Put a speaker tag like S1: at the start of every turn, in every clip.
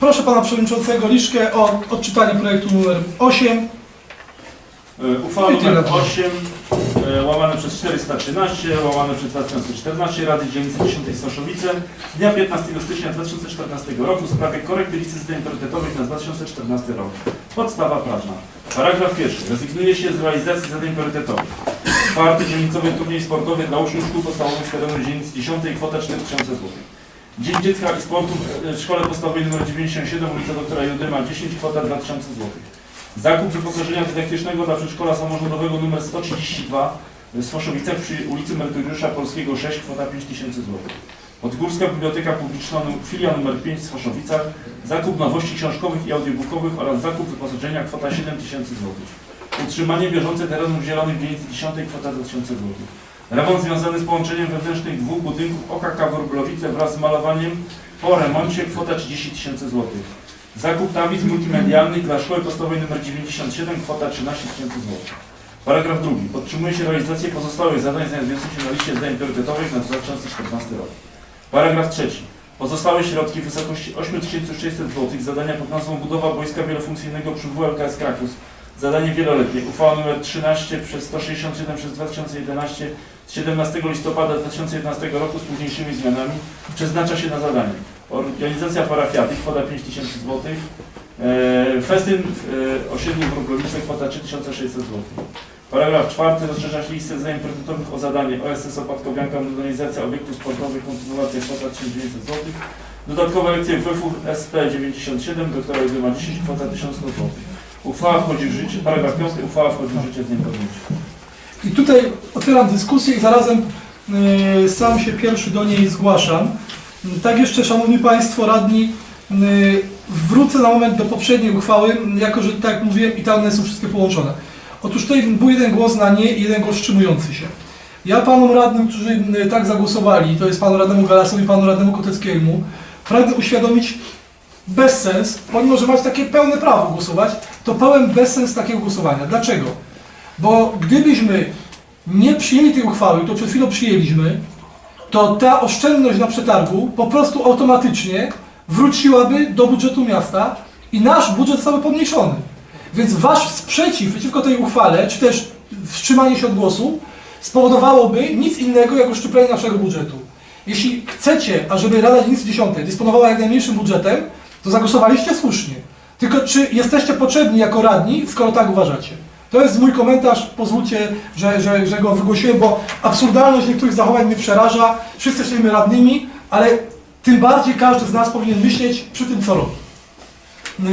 S1: Proszę pana przewodniczącego Liszkę o odczytanie projektu numer 8.
S2: E, Uchwała nr 8 e, łamane przez 413 łamane przez 2014 Rady Dzielnicy 10 Stoszowice dnia 15 stycznia 2014 roku w sprawie korekty listy zadań priorytetowych na 2014 rok. Podstawa prawna. Paragraf pierwszy. Rezygnuje się z realizacji zadań priorytetowych. Czwarty dzielnicowy turniej sportowy dla uczniów szkół podstawowych z terenu dzielnicy 10 kwota 4000 zł. Dzień Dziecka i Sportu w szkole podstawowej nr 97 ulica doktora Judyma 10 kwota 2000 zł. Zakup wyposażenia dydaktycznego dla przedszkola samorządowego nr 132 w Sfoszowicach przy ulicy Merytoriusza Polskiego 6, kwota 5000 zł. Podgórska Biblioteka Publiczna, filia nr 5 w Sfoszowicach, zakup nowości książkowych i audiobookowych oraz zakup wyposażenia, kwota 7000 zł. Utrzymanie bieżące terenów zielonych w dzielnicy 10, kwota 2000 zł. Remont związany z połączeniem wewnętrznych dwóch budynków OKK Wróblowice wraz z malowaniem po remoncie, kwota 30 tysięcy złotych. Zakup tablic multimedialnych dla szkoły podstawowej nr 97, kwota 13 tysięcy złotych. Paragraf drugi. Podtrzymuje się realizację pozostałych zadań znajdujących się na liście zadań priorytetowych na 2014 rok. Paragraf trzeci. Pozostałe środki w wysokości 8600 zł zadania pod nazwą Budowa Wojska Wielofunkcyjnego przy WLKS Kraków. Zadanie wieloletnie. Uchwała nr 13 przez 167 przez 2011 z 17 listopada 2011 roku z późniejszymi zmianami przeznacza się na zadanie. Organizacja parafiaty, kwota 5000 zł. E, Festyn e, osiedlu Wróblowice, kwota 3600 zł. Paragraf czwarty. Rozszerza się listę zadań priorytetowych o zadanie OSS Opadkowianka, modernizacja obiektów sportowych, kontynuacja kwota 1900 zł. Dodatkowe lekcje WF SP 97, doktora Judyma 10, kwota 1100 zł. Uchwała wchodzi w życie, paragraf 5, uchwała wchodzi w życie z dniem podjęcia.
S1: I tutaj otwieram dyskusję i zarazem y, sam się pierwszy do niej zgłaszam. Tak jeszcze, Szanowni Państwo radni, y, wrócę na moment do poprzedniej uchwały, jako że tak jak mówiłem one są wszystkie połączone. Otóż tutaj był jeden głos na nie i jeden głos wstrzymujący się. Ja panom radnym, którzy y, tak zagłosowali, to jest panu radnemu Galasowi i panu radnemu Koteckiemu, pragnę uświadomić bezsens, pomimo że macie takie pełne prawo głosować, to pełen bezsens takiego głosowania. Dlaczego? Bo gdybyśmy nie przyjęli tej uchwały, to przed chwilą przyjęliśmy, to ta oszczędność na przetargu po prostu automatycznie wróciłaby do budżetu miasta i nasz budżet zostałby pomniejszony. Więc wasz sprzeciw przeciwko tej uchwale, czy też wstrzymanie się od głosu, spowodowałoby nic innego jak uszczuplenie naszego budżetu. Jeśli chcecie, ażeby Rada Dzielnicy 10 dysponowała jak najmniejszym budżetem, to zagłosowaliście słusznie. Tylko czy jesteście potrzebni jako radni, skoro tak uważacie? To jest mój komentarz, pozwólcie, że, że, że go wygłosiłem, bo absurdalność niektórych zachowań mnie przeraża. Wszyscy jesteśmy radnymi, ale tym bardziej każdy z nas powinien myśleć przy tym, co robi.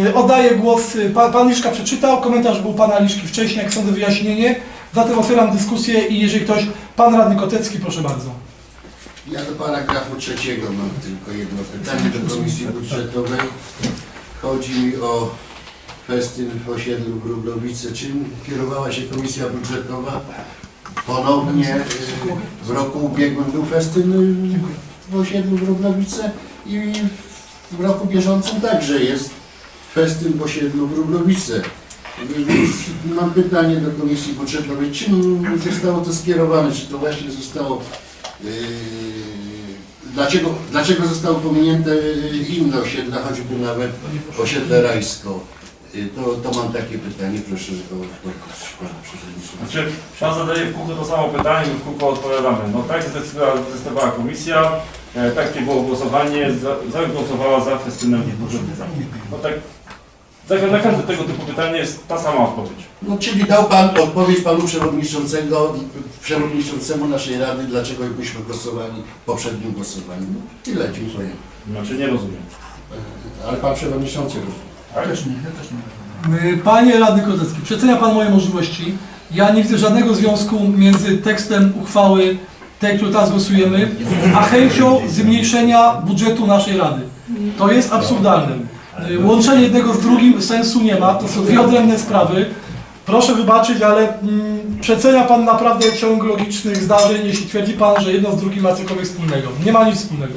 S1: Y, Oddaję głos, y, pan, pan Liszka przeczytał, komentarz był pana Liszki wcześniej, jak sądzę wyjaśnienie. Zatem otwieram dyskusję i jeżeli ktoś, pan radny Kotecki, proszę bardzo.
S3: Ja do paragrafu trzeciego mam tylko jedno pytanie do Komisji Budżetowej. Chodzi mi o festyn w osiedlu Grublowice. Czym kierowała się Komisja Budżetowa? Ponownie y, w roku ubiegłym był festyn y, w osiedlu Grublowice i w roku bieżącym także jest festyn w osiedlu Grublowice. Więc Mam pytanie do Komisji Budżetowej. Czym zostało to skierowane? Czy to właśnie zostało Yy, Dlaczego, dlaczego zostały pominięte inne osiedla, choćby nawet osiedle Rajsko? Yy, To, to mam takie pytanie, proszę o odpowiedź Pana Przewodniczącego.
S2: Znaczy, pan zadaje w kółko to samo pytanie, my w kółko odpowiadamy. No tak zdecydowała, zdecydowała komisja, e, takie było głosowanie, za- zagłosowała za festynem. No tak, za, na każde tego typu pytanie jest ta sama odpowiedź.
S3: No, czyli dał Pan odpowiedź Panu Przewodniczącego, Przewodniczącemu naszej Rady, dlaczego byśmy głosowali w poprzednim głosowaniu. No, Tyle, dziękuję.
S2: Znaczy nie rozumiem.
S3: Yy, Ale Pan Przewodniczący rozumie.
S2: Tak?
S1: Y, Panie radny Kotecki, przecenia pan moje możliwości. Ja nie widzę żadnego związku między tekstem uchwały, tej, którą teraz głosujemy, a chęcią zmniejszenia budżetu naszej rady. To jest absurdalne. Y, Łączenie jednego z drugim sensu nie ma, to są dwie odrębne sprawy. Proszę wybaczyć, ale mm, przecenia pan naprawdę ciąg logicznych zdarzeń, jeśli twierdzi pan, że jedno z drugim ma cokolwiek wspólnego. Nie ma nic wspólnego.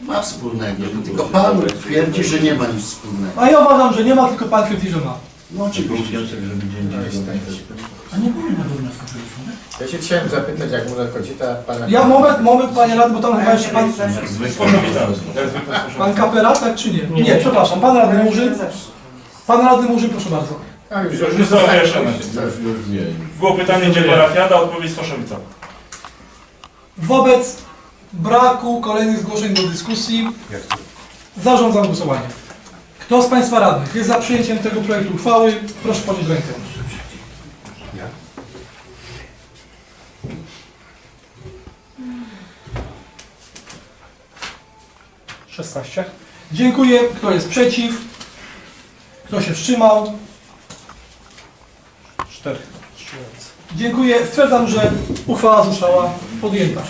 S3: Ma wspólnego, tylko Pan twierdzi, że nie ma nic wspólnego.
S1: A ja uważam, że nie ma, tylko pan twierdzi, że ma.
S3: No oczywiście.
S1: A nie powinno tego wniosku przejść,
S4: Ja się chciałem zapytać, jak mu nadchodzi ta pana...
S1: Ja moment, moment, panie radny, bo tam chyba jeszcze pan, pan kapera, tak czy nie? Nie, przepraszam, pan radny Murzyn. Pan radny Murzyn, proszę bardzo.
S4: A, już,
S2: Już zostało wyjaśnione. Było pytanie, gdzie parafiada, odpowiedź Słoszowica.
S1: Wobec braku kolejnych zgłoszeń do dyskusji zarządzam głosowanie. Kto z Państwa radnych jest za przyjęciem tego projektu uchwały, proszę podnieść rękę. Szesnaście. Dziękuję. Kto jest przeciw? Kto się wstrzymał? Cztery. Dziękuję. Stwierdzam, że uchwała została podjęta.